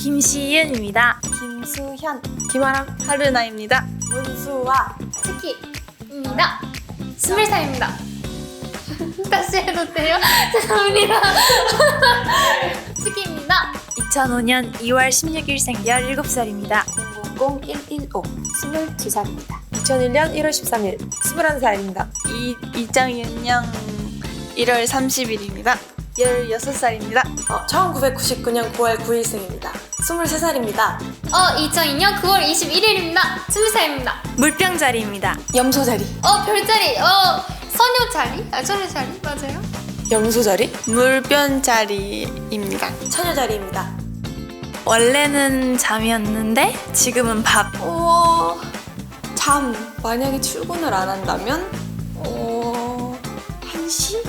김시윤입니다. 김수현, 김아람 하르나입니다. 문수와 치키입니다. 스물 살입니다. 다시 해도 돼요? 죄송합니다. 치키입니다. 2005년 2월 16일생 17살입니다. 000115 22살입니다. 2001년 1월 13일 21살입니다. 이, 이장윤양 1월 30일입니다. 16살입니다. 어, 1999년 9월 9일생입니다. 23살입니다. 어, 2002년 9월 21일입니다. 스물 살입니다. 물병 자리입니다. 염소 자리. 어, 별자리. 어, 소녀 자리? 아, 소녀 자리? 맞아요? 염소 자리? 물변자리입니다. 처녀 자리입니다. 원래는 잠이었는데 지금은 밥. 우와. 잠. 만약에 출근을 안 한다면 어... 1시?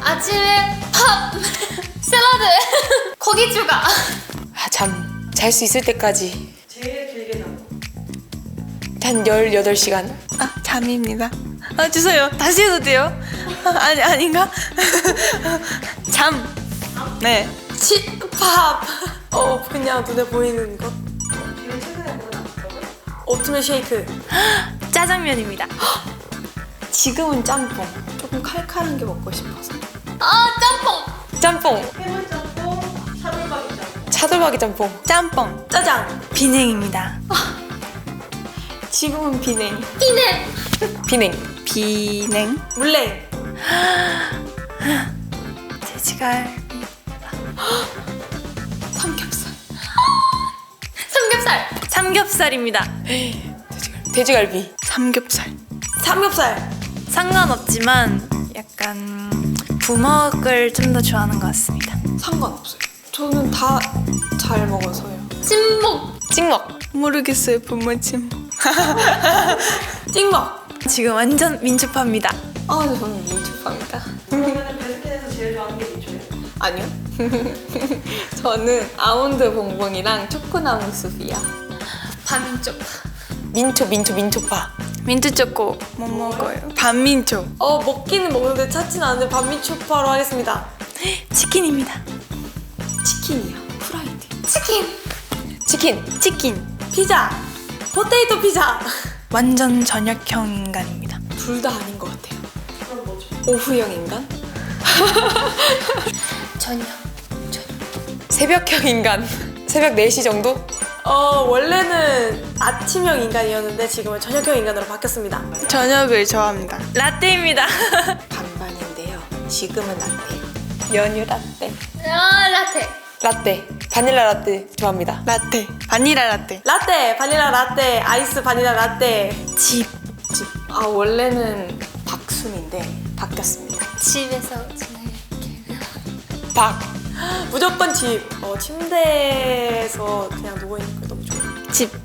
아침에 밥, 샐러드, 고기 추가. 아, 잠. 잘 수 있을 때까지. 제일 길게 한 18시간. 아, 잠입니다. 아, 주세요. 다시 해도 돼요? 아, 아니, 아닌가? 잠. 네. 치, 밥. 어, 그냥 눈에 보이는 것. 오트밀 쉐이크. 짜장면입니다. 지금은 짬뽕. 조금 칼칼한 게 먹고 싶어서. 아. 짬뽕. 차돌박이 짬뽕. 짬뽕. 짜장. 비냉입니다. 지금은 비냉. 비냉. 비냉. 물냉. 돼지갈. 삼겹살. 삼겹살. 삼겹살입니다. 돼지갈비. 돼지갈비. 삼겹살. 삼겹살. 상관없지만 약간 부먹을 좀 더 좋아하는 것 같습니다. 상관없어요. 저는 다 잘 먹어서요. 찜목. 찍먹. 모르겠어요, 부모님. 찍먹. 지금 완전 민초파입니다. 아, 근데 저는 민초파입니다. 그러면 베스킨에서 제일 좋아하는 게 민초예요? 아니요. 저는 아몬드 봉봉이랑 초코나무 숲이야. 반쪽. 민초, 민초, 민초파. 민트 초코 못 먹어요. 반민초. 어, 먹기는 먹는데 찾진 않는데 반민초파로 하겠습니다. 치킨입니다. 치킨이요. 프라이드. 치킨. 치킨. 치킨. 피자. 포테이토 피자. 완전 저녁형 인간입니다. 둘 다 아닌 것 같아요. 그럼 뭐죠? 오후형 인간? 저녁. 새벽형 인간. 새벽 4시 정도? 어, 원래는 아침형 인간이었는데 지금은 저녁형 인간으로 바뀌었습니다. 저녁을 좋아합니다. 라떼입니다. 반반인데요. 지금은 라떼. 연유 라떼. 아, 라테. 라떼. 바닐라 라떼 좋아합니다. 라떼. 바니라 라떼. 라떼, 바닐라 라떼, 아이스 바닐라 라떼. 집. 집. 아, 원래는 박순인데 바뀌었습니다. 집에서. 박. 무조건 집. 어, 침대에서 그냥 누워 있는 거 너무 좋아요. 집.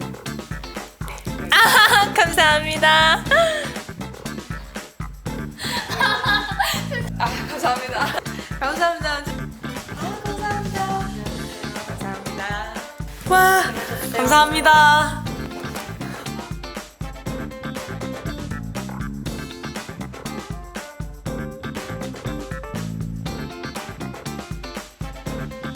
아, 감사합니다. 아, 감사합니다. 감사합니다. 와, 감사합니다.